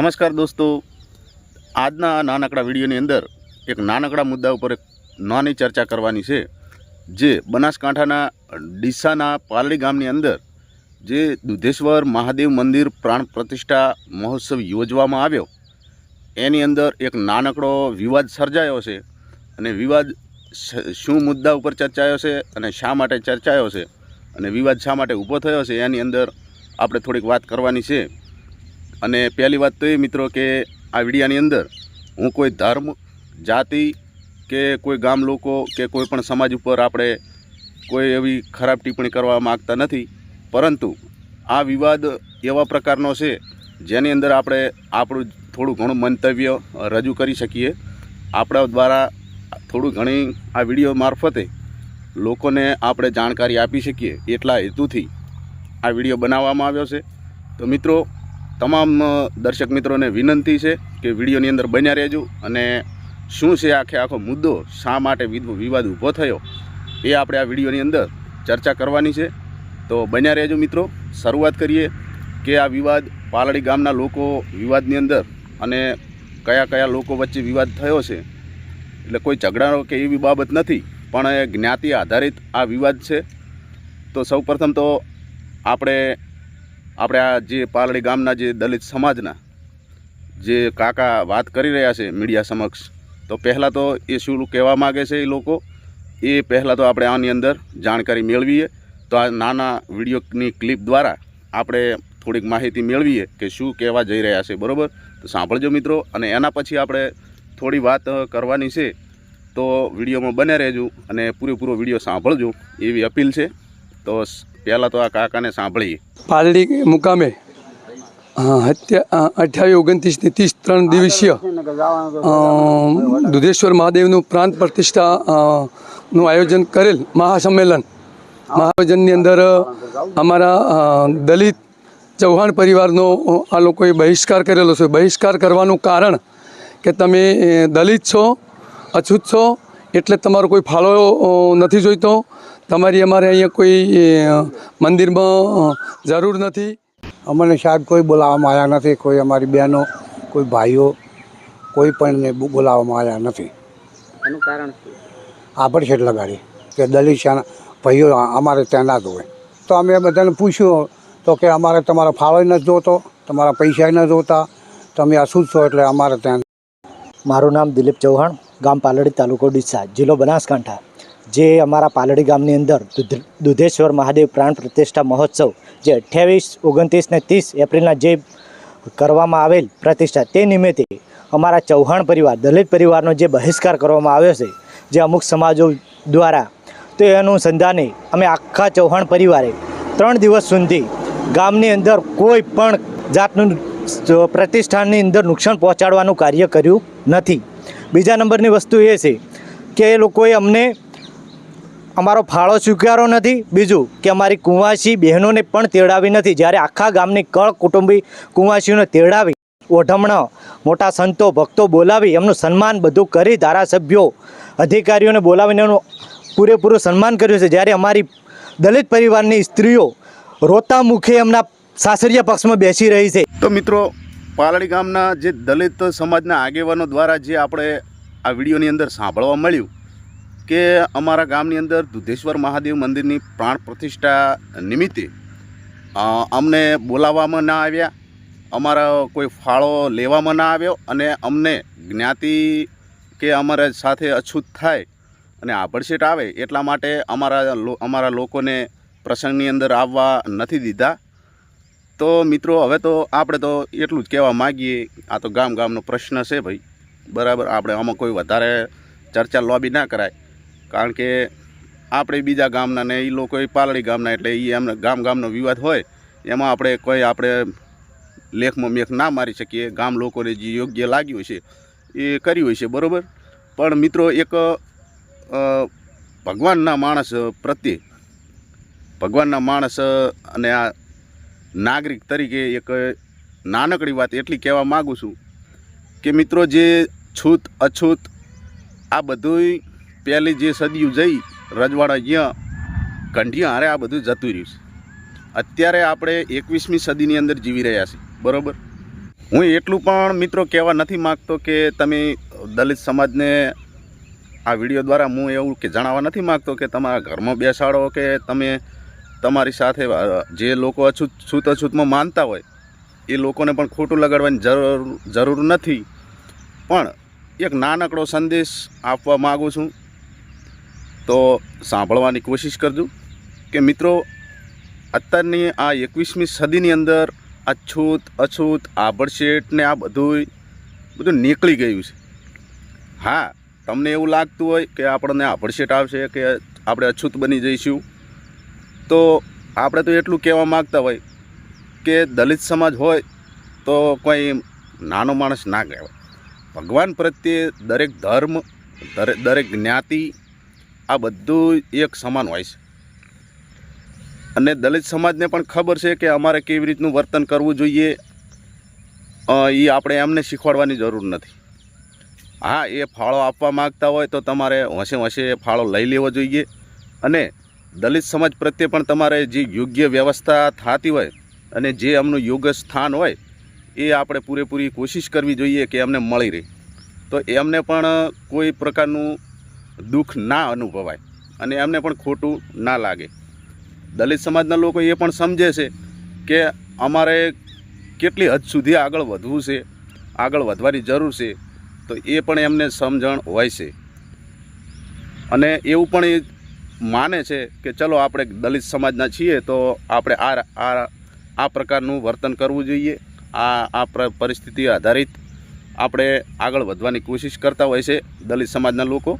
નમસ્કાર દોસ્તો. આજના નાનકડા વિડીયોની અંદર એક નાનકડા મુદ્દા ઉપર એક નાની ચર્ચા કરવાની છે, જે બનાસકાંઠાના ડીસાના પાલડી ગામની અંદર જે દુધેશ્વર મહાદેવ મંદિર પ્રાણ પ્રતિષ્ઠા મહોત્સવ યોજવામાં આવ્યો. એની અંદર એક નાનકડો વિવાદ સર્જાયો છે અને વિવાદ શું મુદ્દા ઉપર ચર્ચાયો છે અને શા માટે ચર્ચાયો છે અને વિવાદ શા માટે ઊભો થયો છે એની અંદર આપણે થોડીક વાત કરવાની છે. અને પહેલી વાત તો એ મિત્રો કે આ વિડીયાની અંદર હું કોઈ ધર્મ, જાતિ કે કોઈ ગામ લોકો કે કોઈ પણ સમાજ ઉપર આપણે કોઈ એવી ખરાબ ટિપ્પણી કરવા માગતા નથી. પરંતુ આ વિવાદ એવા પ્રકારનો છે જેની અંદર આપણે આપણું થોડું ઘણું મંતવ્ય રજૂ કરી શકીએ. આપણા દ્વારા થોડું ઘણી આ વીડિયો મારફતે લોકોને આપણે જાણકારી આપી શકીએ એટલા હેતુથી આ વીડિયો બનાવવામાં આવ્યો છે. તો મિત્રો તમામ દર્શક મિત્રોને વિનંતી છે કે વિડીયોની અંદર બન્યા રહેજો અને શું છે આખે આખો મુદ્દો, શા માટે વિવાદ ઊભો થયો, એ આપણે આ વિડીયોની અંદર ચર્ચા કરવાની છે. તો બન્યા રહેજો મિત્રો, શરૂઆત કરીએ કે આ વિવાદ પાલડી ગામના લોકો વિવાદની અંદર અને કયા કયા લોકો વચ્ચે વિવાદ થયો છે. એટલે કોઈ ઝઘડાનો કે એવી બાબત નથી, પણ એ જ્ઞાતિ આધારિત આ વિવાદ છે. તો સૌપ્રથમ તો આપણે આપણે આ જે પાલડી ગામના જે દલિત સમાજના જે કાકા વાત કરી રહ્યા છે મીડિયા સમક્ષ, તો પહેલાં તો એ શું કહેવા માગે છે એ લોકો? એ પહેલાં તો આપણે આની અંદર જાણકારી મેળવીએ. તો આ નાના વિડીયોની ક્લિપ દ્વારા આપણે થોડીક માહિતી મેળવીએ કે શું કહેવા જઈ રહ્યા છે, બરાબર? તો સાંભળજો મિત્રો, અને એના પછી આપણે થોડી વાત કરવાની છે. તો વિડીયોમાં બને રહેજો અને પૂરેપૂરો વીડિયો સાંભળજો એવી અપીલ છે. તો પહેલાં તો આ કાકાને સાંભળીએ પાલડી મુકામે? હત્યા ઓગણત્રીસ ને ત્રીસ ત્રણ દિવસીય દુધેશ્વર મહાદેવનું પ્રાંત પ્રતિષ્ઠા નું આયોજન કરેલ મહાસંમેલન. મહાસંમેલનની અંદર અમારા દલિત ચૌહાણ પરિવારનો આ લોકોએ બહિષ્કાર કરેલો છે. બહિષ્કાર કરવાનું કારણ કે તમે દલિત છો, અછૂત છો, એટલે તમારો કોઈ ફાળો નથી જોઈતો. તમારી અમારે અહીંયા કોઈ મંદિરમાં જરૂર નથી? અમને સાહેબ કોઈ બોલાવવામાં આવ્યા નથી. કોઈ અમારી બહેનો કોઈ ભાઈઓ કોઈ પણને બોલાવવામાં આવ્યા નથી. એનું કારણ શું? આપણ છે લગાડી કે દલિશાના ભાઈઓ અમારે ત્યાં ના જોવે. તો અમે બધાને પૂછ્યું તો કે અમારે તમારો ફાળો નથી જોતો તમારા પૈસા ન જોતા તમે અશુદ્ધ છો એટલે અમારે ત્યાં મારું નામ દિલીપ ચૌહાણ ગામ પાલડી તાલુકો ડીસા જિલ્લો બનાસકાંઠા. જે અમારા પાલડી ગામની અંદર દુધ- દુધેશ્વર મહાદેવ પ્રાણ પ્રતિષ્ઠા મહોત્સવ જે અઠ્યાવીસ, ઓગણત્રીસ ને ત્રીસ એપ્રિલના જે કરવામાં આવેલ પ્રતિષ્ઠા તે નિમિત્તે અમારા ચૌહાણ પરિવાર, દલિત પરિવારનો જે બહિષ્કાર કરવામાં આવ્યો છે, જે અમુક સમાજો દ્વારા, તો એનું સંધાને અમે આખા ચૌહાણ પરિવારે ત્રણ દિવસ સુધી ગામની અંદર કોઈ પણ જાતનું પ્રતિષ્ઠાનની અંદર નુકસાન પહોંચાડવાનું કાર્ય કર્યું નથી. બીજા નંબરની વસ્તુ એ છે કે એ લોકોએ અમને અમારો ફાળો સ્વીકારો નથી. બીજું કે અમારી કુંવાસી બહેનોને પણ તેડાવી નથી. જ્યારે આખા ગામની કળ કુટુંબી કુંવાસીઓને તેડાવી, ઓઢમણ, મોટા સંતો, ભક્તો બોલાવી, એમનું સન્માન બધું કરી ધારાસભ્યો, અધિકારીઓને બોલાવીને એનું પૂરેપૂરું સન્માન કર્યું છે. જ્યારે અમારી દલિત પરિવારની સ્ત્રીઓ રોતા મુખે એમના સાસરિયા પક્ષમાં બેસી રહી છે. તો મિત્રો, પાલડી ગામના જે દલિત સમાજના આગેવાનો દ્વારા જે આપણે આ વિડીયોની અંદર સાંભળવા મળ્યું કે અમારા ગામની અંદર દુધેશ્વર મહાદેવ મંદિરની પ્રાણ પ્રતિષ્ઠા નિમિત્તે અમને બોલાવવામાં ના આવ્યા, અમારા કોઈ ફાળો લેવામાં ના આવ્યો અને અમને જ્ઞાતિ કે અમારા સાથે અછૂત થાય અને આભડશેટ આવે એટલા માટે અમારા અમારા લોકોને પ્રસંગની અંદર આવવા નથી દીધા. તો મિત્રો, હવે તો આપણે તો એટલું જ કહેવા માગીએ, આ તો ગામ ગામનો પ્રશ્ન છે ભાઈ. બરાબર, આપણે આમાં કોઈ વધારે ચર્ચા લોબી ના કરાય. કારણ કે આપણે બીજા ગામના ને એ લોકો પાલડી ગામના એટલે એ એમને ગામ ગામનો વિવાદ હોય, એમાં આપણે કોઈ આપણે લેખમાં મેખ ના મારી શકીએ. ગામ લોકોને જે યોગ્ય લાગ્યું છે એ કર્યું છે, બરાબર? પણ મિત્રો એક ભગવાનના માણસ પ્રત્યે, ભગવાનના માણસ અને આ નાગરિક તરીકે એક નાનકડી વાત એટલી કહેવા માગું છું કે મિત્રો જે છૂત, અછૂત આ બધુંય પહેલી જે સદીયું જઈ, રજવાડા અહીંયા કંઢિયા હારે આ બધું જતું રહ્યું છે. અત્યારે આપણે એકવીસમી સદીની અંદર જીવી રહ્યા છીએ. બરાબર? હું એટલું પણ મિત્રો કહેવા નથી માગતો કે તમે દલિત સમાજને આ વીડિયો દ્વારા હું એવું કે જણાવવા નથી માગતો કે તમારા ઘરમાં બેસાડો કે તમે તમારી સાથે જે લોકો અછૂત છૂત અછૂતમાં માનતા હોય, એ લોકોને પણ ખોટું લગાડવાની જરૂર જરૂર નથી. પણ એક નાનકડો સંદેશ આપવા માગું છું. તો સાંભળવાની કોશિશ કરજો કે મિત્રો, અત્યારની આ એકવીસમી સદીની અંદર અછૂત અછૂત આભડશેટ ને આ બધું બધું નીકળી ગયું છે. હા, તમને એવું લાગતું હોય કે આપણને આભડશેટ આવશે કે આપણે અછૂત બની જઈશું, તો આપણે તો એટલું કહેવા માગતા હોય કે દલિત સમાજ હોય તો કોઈ નાનો માણસ ના કહેવાય. ભગવાન પ્રત્યે દરેક ધર્મ, દરેક દરેક જ્ઞાતિ આ બધું એક સમાન હોય છે. અને દલિત સમાજને પણ ખબર છે કે અમારે કેવી રીતનું વર્તન કરવું જોઈએ. એ આપણે એમને શીખવાડવાની જરૂર નથી. હા, એ ફાળો આપવા માગતા હોય તો તમારે હોંશે હોંશે એ ફાળો લઈ લેવો જોઈએ. અને દલિત સમાજ પ્રત્યે પણ તમારે જે યોગ્ય વ્યવસ્થા થતી હોય અને જે એમનું યોગ્ય સ્થાન હોય, એ આપણે પૂરેપૂરી કોશિશ કરવી જોઈએ કે એમને મળી રહે. તો એમને પણ કોઈ પ્રકારનું દુઃખ ના અનુભવાય અને એમને પણ ખોટું ના લાગે. દલિત સમાજના લોકો એ પણ સમજે છે કે અમારે કેટલી હદ સુધી આગળ વધવું છે, આગળ વધવાની જરૂર છે, તો એ પણ એમને સમજણ હોય છે. અને એવું પણ એ માને છે કે ચલો આપણે દલિત સમાજના છીએ તો આપણે આ આ આ પ્રકારનું વર્તન કરવું જોઈએ. આ આ પ્ર- પરિસ્થિતિ આધારિત આપણે આગળ વધવાની કોશિશ કરતા હોય છે દલિત સમાજના લોકો.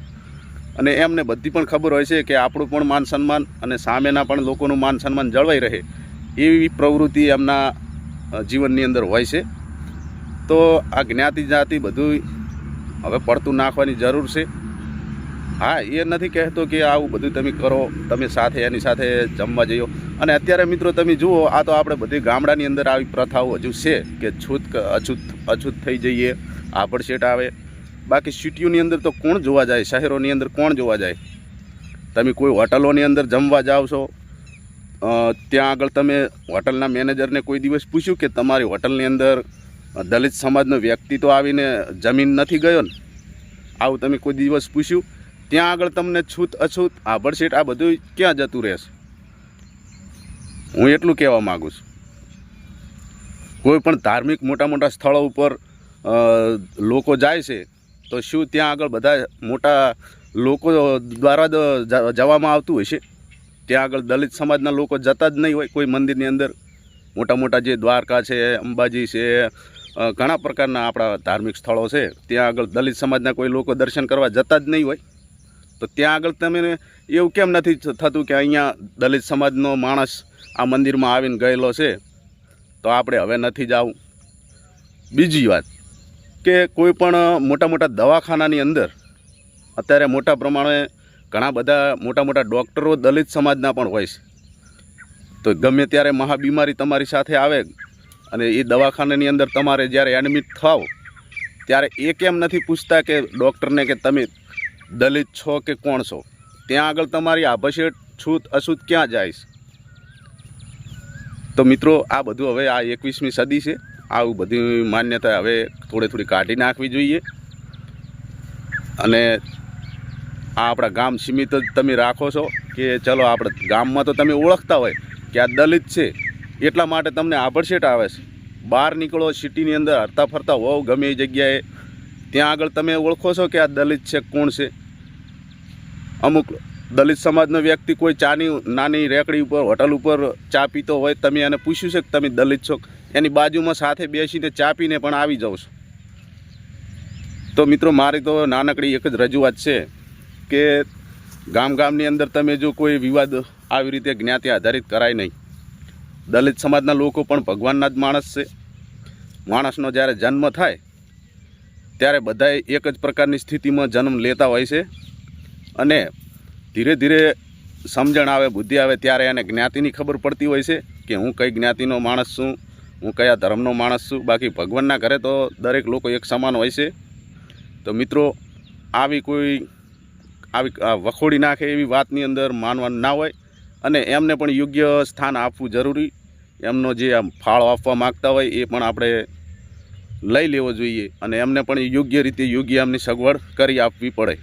અને એમને બધી પણ ખબર હોય છે કે આપણું પણ માન સન્માન અને સામેના પણ લોકોનું માન સન્માન જળવાઈ રહે એવી પ્રવૃત્તિ એમના જીવનની અંદર હોય છે. તો આ જ્ઞાતિ જાતિ બધું હવે પડતું નાખવાની જરૂર છે. હા, એ નથી કહેતો કે આવું બધું તમે કરો, તમે સાથે એની સાથે જમવા જઈઓ. અને અત્યારે મિત્રો તમે જુઓ, આ તો આપણે બધી ગામડાની અંદર આવી પ્રથાઓ હજુ છે કે છૂત અછૂત અછૂત થઈ જઈએ આભડશેટ આવે બાકી સિટીઓની અંદર તો કોણ જોવા જાય? શહેરોની અંદર કોણ જોવા જાય? તમે કોઈ હોટલોની અંદર જમવા જાઓ છો? ત્યાં આગળ તમે હોટલના મેનેજરને કોઈ દિવસ પૂછ્યું કે તમારી હોટલની અંદર દલિત સમાજનો વ્યક્તિ તો આવીને જમીન નથી ગયો ને? આવું તમે કોઈ દિવસ પૂછ્યું? ત્યાં આગળ તમને છૂત અછૂત આભડશેટ આ બધું ક્યાં જતું રહેશે? હું એટલું કહેવા માગું છું. કોઈ પણ ધાર્મિક મોટા મોટા સ્થળો ઉપર લોકો જાય છે તો શું ત્યાં આગળ બધા મોટા લોકો દ્વારા જવામાં આવતું હશે ત્યાં આગળ દલિત સમાજના લોકો જતા જ નહીં હોય કોઈ મંદિરની અંદર? મોટા મોટા જે દ્વારકા છે, અંબાજી છે ઘણા પ્રકારના આપણા ધાર્મિક સ્થળો છે. ત્યાં આગળ દલિત સમાજના કોઈ લોકો દર્શન કરવા જતા જ નહીં હોય? તો ત્યાં આગળ તમે એવું કેમ નથી થતું કે અહીંયા દલિત સમાજનો માણસ આ મંદિરમાં આવીને ગયેલો છે? તો આપણે હવે નથી જવું. બીજી વાત કે કોઈ પણ મોટા મોટા દવાખાનાની અંદર, અત્યારે મોટા પ્રમાણે ઘણા બધા મોટા મોટા ડૉક્ટરો દલિત સમાજના પણ હોય છે. તો ગમે ત્યારે મહાબીમારી તમારી સાથે આવે અને એ દવાખાનાની અંદર તમારે જ્યારે એડમિટ થાવ ત્યારે એ કેમ નથી પૂછતા કે ડૉક્ટરને કે તમે દલિત છો કે કોણ છો? ત્યાં આગળ તમારી આભસેટ છૂત અછૂત ક્યાં જાય તો મિત્રો, આ બધું હવે આ એકવીસમી સદી છે. આવું બધી માન્યતા હવે થોડી થોડી કાઢી નાખવી જોઈએ. અને આ આપણા ગામ સીમિત જ તમે રાખો છો કે ચલો આપણે ગામમાં તો તમે ઓળખતા હોય કે આ દલિત છે, એટલા માટે તમને આભડશેટ આવે છે. બહાર નીકળો, સિટીની અંદર હરતા ફરતા હોવ, ગમે એ જગ્યાએ. ત્યાં આગળ તમે ઓળખો છો કે આ દલિત છે, કોણ છે? અમુક દલિત સમાજનો વ્યક્તિ કોઈ ચાની, નાની રેકડી ઉપર, હોટલ ઉપર ચા પીતો હોય, તમે એને પૂછ્યું છે કે તમે દલિત છો? એની બાજુમાં સાથે બેસીને ચા પીને પણ આવી જાઉં છું. તો મિત્રો, મારી તો નાનકડી એક જ રજૂઆત છે કે ગામ ગામની અંદર તમે જો કોઈ વિવાદ આવી રીતે જ્ઞાતિ આધારિત કરાય નહીં. દલિત સમાજના લોકો પણ ભગવાનના જ માણસ છે. માણસનો જ્યારે જન્મ થાય, ત્યારે બધાએ એક જ પ્રકારની સ્થિતિમાં જન્મ લેતા હોય છે અને ધીરે ધીરે સમજણ આવે, બુદ્ધિ આવે, ત્યારે એને જ્ઞાતિની ખબર પડતી હોય છે કે હું કઈ જ્ઞાતિનો માણસ છું હું કયા ધર્મનો માણસ છું, બાકી ભગવાનના ઘરે તો દરેક લોકો એક સમાન હોય છે. તો મિત્રો, આવી કોઈ, આવી વખોડી નાખે એવી વાતની અંદર માનવાનું ના હોય અને એમને પણ યોગ્ય સ્થાન આપવું જરૂરી. એમનો જે આમ ફાળો આપવા માગતા હોય એ પણ આપણે લઈ લેવો જોઈએ અને એમને પણ યોગ્ય રીતે યોગ્ય એમની સગવડ કરી આપવી પડે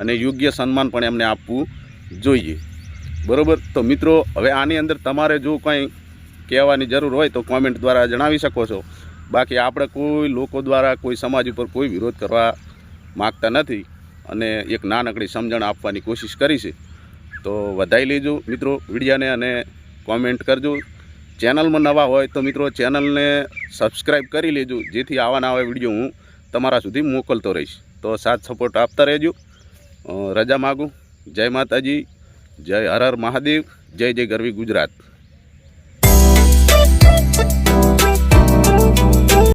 અને યોગ્ય સન્માન પણ એમને આપવું જોઈએ. બરોબર? તો મિત્રો, હવે આની અંદર તમારે જો કંઈ કહેવાની જરૂર હોય તો કોમેન્ટ દ્વારા જણાવી શકો છો. બાકી આપણે કોઈ લોકો દ્વારા, કોઈ સમાજ ઉપર કોઈ વિરોધ કરવા માગતા નથી અને એક નાનકડી સમજણ આપવાની કોશિશ કરી તો વધાઈ લેજો મિત્રો વિડીયાને અને કોમેન્ટ કરજો. ચેનલમાં નવા હોય તો મિત્રો ચેનલને સબસ્ક્રાઈબ કરી લેજો. જેથી આવા નવા વીડિયો હું તમારા સુધી મોકલતો રહીશ. તો સાથ સપોર્ટ આપતા રહેજો. રજા માગું. જય માતાજી. જય હર હર મહાદેવ. જય જય ગરવી ગુજરાત.